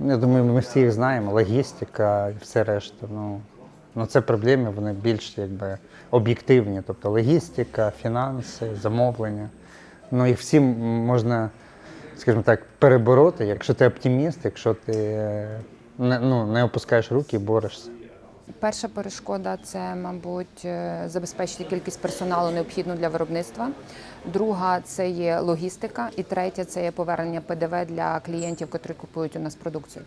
Я думаю, ми всі їх знаємо. Логістика і все решта. Ну, ну це проблеми, вони більш якби об'єктивні. Тобто логістика, фінанси, замовлення. Ну їх всі можна, скажімо так, перебороти, якщо ти оптиміст, якщо ти е, не, ну, не опускаєш руки і борешся. Перша перешкода це, мабуть, е, забезпечити кількість персоналу необхідну для виробництва. Друга це є логістика, і третя це є повернення ПДВ для клієнтів, котрі купують у нас продукцію.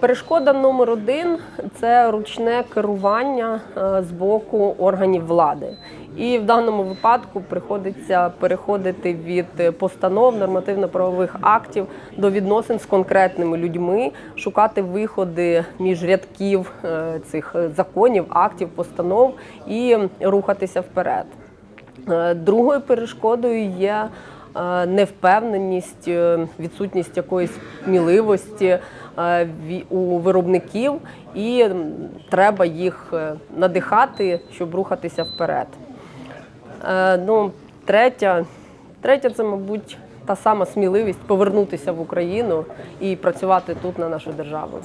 Перешкода номер один це ручне керування е, з боку органів влади. І в даному випадку приходиться переходити від постанов нормативно-правових актів до відносин з конкретними людьми, шукати виходи між рядків е, цих законів, актів, постанов і рухатися вперед. Е, Другою перешкодою є невпевненість, е, відсутність якоїсь сміливості е, у виробників, і треба їх е, надихати, щоб рухатися вперед. Е, Ну, третя, третя це, мабуть, та сама сміливість повернутися в Україну і працювати тут на нашу державу.